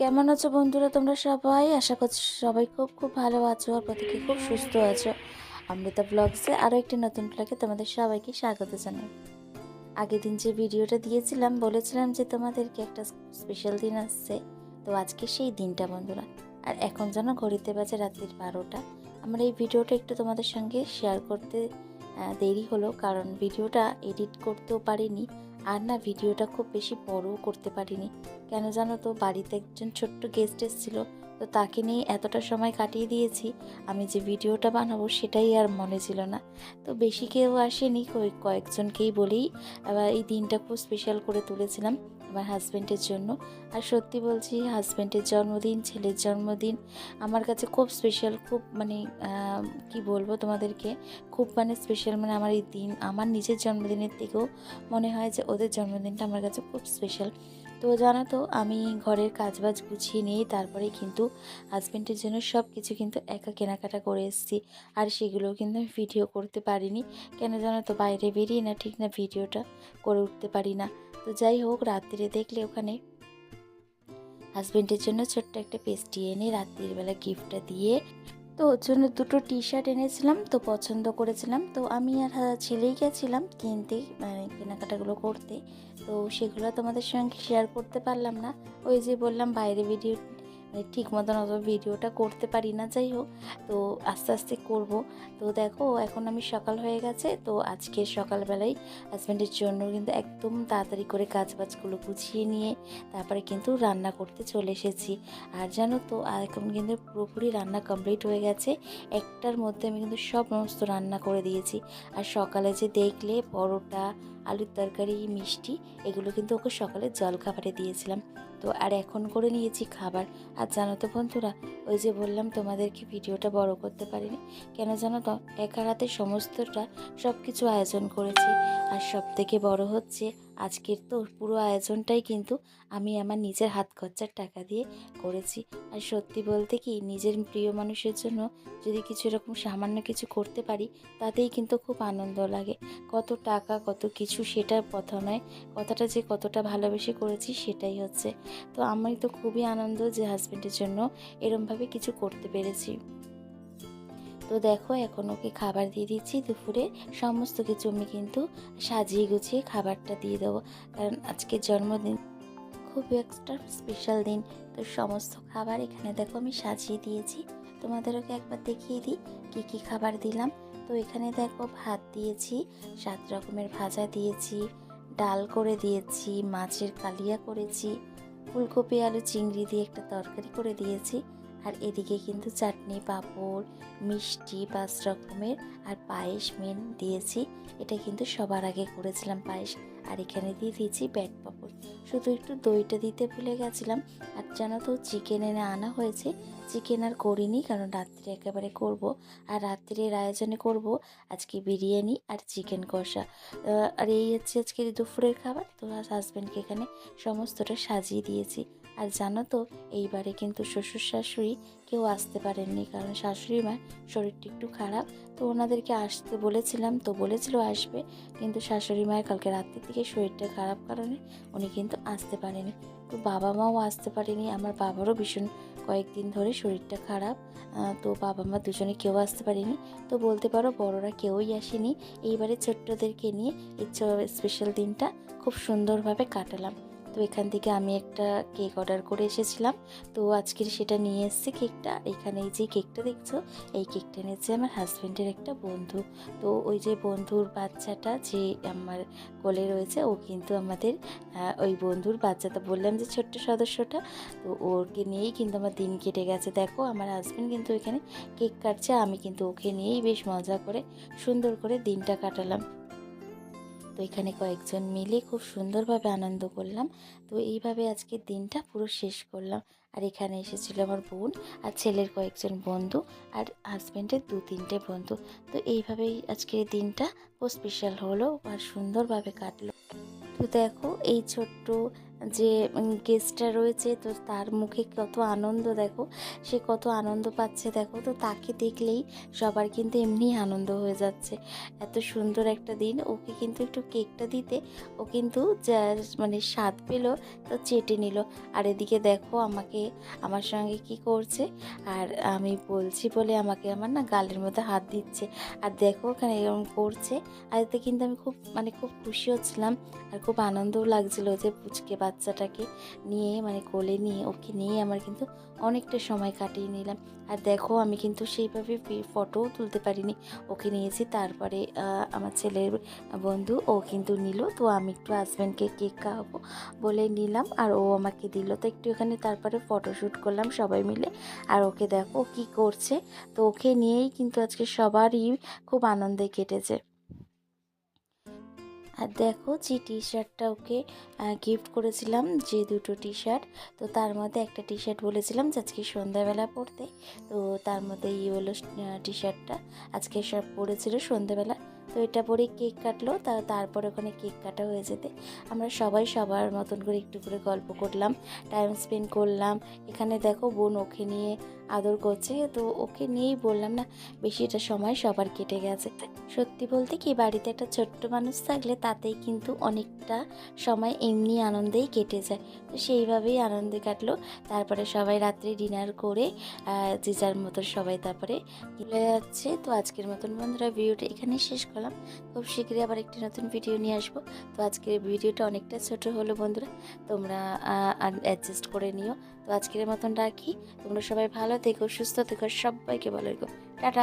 কেমন আছো বন্ধুরা? তোমরা সবাই? আশা করছি সবাই খুব খুব ভালো আছো আর প্রত্যেকে খুব সুস্থ আছো। অমৃতা ব্লগসে আরও একটি নতুন ব্লগে তোমাদের সবাইকে স্বাগত জানাই। আগের দিন যে ভিডিওটা দিয়েছিলাম, বলেছিলাম যে তোমাদেরকে একটা স্পেশাল দিন আসছে। তো আজকে সেই দিনটা বন্ধুরা। আর এখন যেন ঘড়িতে বাজে রাত্রির বারোটা। আমার এই ভিডিওটা একটু তোমাদের সঙ্গে শেয়ার করতে দেরি হলো কারণ ভিডিওটা এডিট করতেও পারিনি। আর না, ভিডিওটা খুব বেশি বড়ও করতে পারিনি। কেন জানো তো, বাড়িতে একজন ছোট্ট গেস্ট এসেছিল। তো তাকে নিয়ে এতটা সময় কাটিয়ে দিয়েছি, আমি যে ভিডিওটা বানাবো সেটাই আর মনে ছিল না। তো বেশি কেউ আসেনি, কয়েক, কয়েকজনকেই বলেই আবার এই দিনটা খুব স্পেশাল করে তুলেছিলাম আমার হাজব্যান্ডের জন্য। আর সত্যি বলছি হাজব্যান্ডের জন্মদিন, ছেলের জন্মদিন আমার কাছে খুব স্পেশাল খুব মানে কি বলব তোমাদেরকে, খুব মানে স্পেশাল মানে আমার এই দিন, আমার নিজের জন্মদিনের থেকেও মনে হয় যে ওদের জন্মদিনটা আমার কাছে খুব স্পেশাল তো জানো তো আমি ঘরের কাজবাজ গুছিয়ে নিয়ে তারপরে কিন্তু হাজব্যান্ডের জন্য সব কিছু কিন্তু একা কেনাকাটা করে এসেছি। আর সেগুলো কিন্তু আমি ভিডিও করতে পারিনি। কেন জানো তো, বাইরে বেরিয়ে না ঠিক না ভিডিওটা করে উঠতে পারি না। তো যাই হোক, রাত্রিরে দেখলে ওখানে হাজব্যান্ডের জন্য ছোট্ট একটা পেস্টি এনে রাত্রির বেলা গিফটটা দিয়ে তো ওর জন্য দুটো টি শার্ট এনেছিলাম, তো পছন্দ করেছিলাম। তো আমি আর ছেলেই গেছিলাম কিনতে মানে কেনাকাটাগুলো করতে। তো সেগুলো তোমাদের সঙ্গে শেয়ার করতে পারলাম না। ওই যে বললাম বাইরে ভিডিও মানে ঠিক মতন অত ভিডিওটা করতে পারি না, যাই হোক। তো আস্তে আস্তে করব। তো দেখো, এখন আমি সকাল হয়ে গেছে। তো আজকে সকালবেলায় হাজব্যান্ডের জন্য কিন্তু একদম তাড়াতাড়ি করে কাজ বাজগুলো গুছিয়ে নিয়ে তারপরে কিন্তু রান্না করতে চলে এসেছি। আর জানো তো, এখন কিন্তু পুরোপুরি রান্না কমপ্লিট হয়ে গেছে। একটার মধ্যে আমি কিন্তু সব সমস্ত রান্না করে দিয়েছি। আর সকালে যে দেখলে পরোটা আলুর তরকারি, মিষ্টি, এগুলো কিন্তু ওকে সকালে জল খাবারে দিয়েছিলাম। তো আর এখন করে নিয়েছি খাবার। আর জানো তো বন্ধুরা, ওই যে বললাম তোমাদেরকে ভিডিওটা বড় করতে পারিনি। কেন জানো তো, একা রাতে সমস্তটা সব কিছু আয়োজন করেছি। আর সব থেকে বড় হচ্ছে আজকের তো পুরো আয়োজনটাই কিন্তু আমি আমার নিজের হাত খরচার টাকা দিয়ে করেছি। আর সত্যি বলতে কি, নিজের প্রিয় মানুষের জন্য যদি কিছু এরকম সামান্য কিছু করতে পারি, তাতেই কিন্তু খুব আনন্দ লাগে। কত টাকা, কত কিছু সেটা কথা নয়, কথাটা যে কতটা ভালোবেসে করেছি সেটাই হচ্ছে। তো আমি তো খুবই আনন্দ যে হাজব্যান্ডের জন্য এরমভাবে কিছু করতে পেরেছি। তো দেখো, এখন ওকে খাবার দিয়ে দিচ্ছি দুপুরে। সমস্ত কিছু আমি কিন্তু সাজিয়ে গুছিয়ে খাবারটা দিয়ে দেবো। কারণ আজকে জন্মদিন, খুব একটা স্পেশাল দিন। তো সমস্ত খাবার এখানে দেখো আমি সাজিয়ে দিয়েছি। তোমাদেরকে একবার দেখিয়ে দিই কী কী খাবার দিলাম। তো এখানে দেখো ভাত দিয়েছি, সাত রকমের ভাজা দিয়েছি, ডাল করে দিয়েছি, মাছের কালিয়া করেছি, ফুলকপি, আলু, চিংড়ি দিয়ে একটা তরকারি করে দিয়েছি। আর এদিকে কিন্তু চাটনি, পাঁপড়, মিষ্টি, পাঁচ রকমের আর পায়েস মেন দিয়েছি। এটা কিন্তু সবার আগে করেছিলাম পায়েস আর এখানে দিয়ে দিয়েছি ব্যাট পাঁপড়। শুধু একটু দইটা দিতে ভুলে গেছিলাম। আর জানো তো চিকেন এনে আনা হয়েছে। চিকেন আর করিনি কারণ রাত্রে একেবারে করব। আর রাত্রের আয়োজনে করব আজকে বিরিয়ানি আর চিকেন কষা। আর এই হচ্ছে আজকে দুপুরের খাবার। তো হাজব্যান্ডকে এখানে সমস্তটা সাজিয়ে দিয়েছি। আর জানো তো, এইবারে কিন্তু শ্বশুর শাশুড়ি কেউ আসতে পারেননি কারণ শাশুড়ি মার শরীরটা একটু খারাপ। তো ওনাদেরকে আসতে বলেছিলাম, তো বলেছিল আসবে। কিন্তু শাশুড়ি মায়ের কালকে রাত্রি থেকে শরীরটা খারাপ কারণে উনি কিন্তু আসতে পারেনি তো বাবা মাও আসতে পারেনি, আমার বাবারও ভীষণ কয়েকদিন ধরে শরীরটা খারাপ। তো বাবা মা দুজনে কেউ আসতে পারেনি। তো বলতে পারো বড়রা কেউই আসেনি। এইবারে ছোট্টদেরকে নিয়ে এই স্পেশাল দিনটা খুব সুন্দরভাবে কাটালাম। তো এখান থেকে আমি একটা কেক অর্ডার করে এসেছিলাম। তো আজকের সেটা নিয়ে এসেছে কেকটা। এখানে এই যে কেকটা দেখছ, এই কেকটা এনেছে আমার হাজব্যান্ডের একটা বন্ধু। তো ওই যে বন্ধুর বাচ্চাটা যে আমার কোলে রয়েছে, ও কিন্তু আমাদের ওই বন্ধুর বাচ্চাটা। বললাম যে ছোট্ট সদস্যটা, তো ওকে নিয়েই কিন্তু আমার দিন কেটে গেছে। দেখো, আমার হাজব্যান্ড কিন্তু এখানে কেক কাটছে, আমি কিন্তু ওকে নিয়েই বেশ মজা করে সুন্দর করে দিনটা কাটালাম। তো এখানে কয়েকজন মিলে খুব সুন্দরভাবে আনন্দ করলাম। তো এইভাবে আজকে দিনটা পুরো শেষ করলাম। আর এখানে এসেছিল আমার বোন আর ছেলের কয়েকজন বন্ধু আর হাজব্যান্ডের দু তিনটে বন্ধু। তো এইভাবেই আজকের দিনটা খুব স্পেশাল হলো আর সুন্দরভাবে কাটলো। তো দেখো এই ছোট্ট যে গেস্টটা রয়েছে, তো তার মুখে কত আনন্দ দেখো। সে কত আনন্দ পাচ্ছে দেখো। তো তাকে দেখলেই সবার কিন্তু এমনি আনন্দ হয়ে যাচ্ছে। এত সুন্দর একটা দিন। ওকে কিন্তু একটু কেকটা দিতে ও কিন্তু মানে স্বাদ পেল, তো চেটে নিল। আর এদিকে দেখো আমাকে, আমার সঙ্গে কি করছে? আর আমি বলছি বলে আমাকে আমার না গালের মধ্যে হাত দিচ্ছে। আর দেখো ওখানে এরকম করছে। আর এতে কিন্তু আমি খুব মানে খুব খুশি হচ্ছিলাম আর খুব আনন্দও লাগছিল যে পুচকে বাচ্চাটাকে নিয়ে মানে কোলে নিয়ে, ওকে নিয়ে আমার কিন্তু অনেকটা সময় কাটিয়ে নিলাম। আর দেখো, আমি কিন্তু সেইভাবে ফটোও তুলতে পারিনি। ওকে নিয়েছি, তারপরে আমার ছেলের বন্ধু, ও কিন্তু নিল। তো আমি একটু হাজব্যান্ডকে কেক খাওয়াবো বলে নিলাম, আর ও আমাকে দিল। তো একটু এখানে তারপরে ফটোশ্যুট করলাম সবাই মিলে। আর ওকে দেখো কী করছে? তো ওকে নিয়েই কিন্তু আজকে সবারই খুব আনন্দে কেটেছে। আর দেখো যে টি শার্টটা ওকে গিফট করেছিলাম, যে দুটো টি শার্ট তো তার মধ্যে একটা টি শার্ট বলেছিলাম যে আজকে সন্ধ্যাবেলা পরতে তো তার মধ্যে ইয়েলো টি শার্টটা আজকে সব পরেছিল সন্ধ্যাবেলা। তো এটা পরে কেক কাটলো, তা তারপর ওখানে কেক কাটা হয়ে যেতে। আমরা সবাই সবার মতন করে একটু করে গল্প করলাম টাইম স্পেন্ড করলাম। এখানে দেখো বোন ওকে নিয়ে আদর করছে, তো ওকে নিয়েই বললাম না বেশিটা সময় সবার কেটে গেছে। সত্যি বলতে কি, বাড়িতে একটা ছোট্ট মানুষ থাকলে তাতেই কিন্তু অনেকটা সময় এমনি আনন্দেই কেটে যায়। তো সেইভাবেই আনন্দে কাটলো, তারপরে সবাই রাত্রে ডিনার করে যে যার মতো সবাই তারপরে চলে যাচ্ছে। তো আজকের মতন বন্ধুরা ভিডিওটা এখানেই শেষ করলাম। খুব শীঘ্রই আবার একটি নতুন ভিডিও নিয়ে আসব। তো আজকের ভিডিওটা অনেকটা ছোট হলো বন্ধুরা। তোমরা অ্যাডজাস্ট করে নিও। তো আজকের মতন রাখি। তোমরা সবাই ভালো থেকো, সুস্থ থেকো সবাইকে ভালো থেকো টাটা!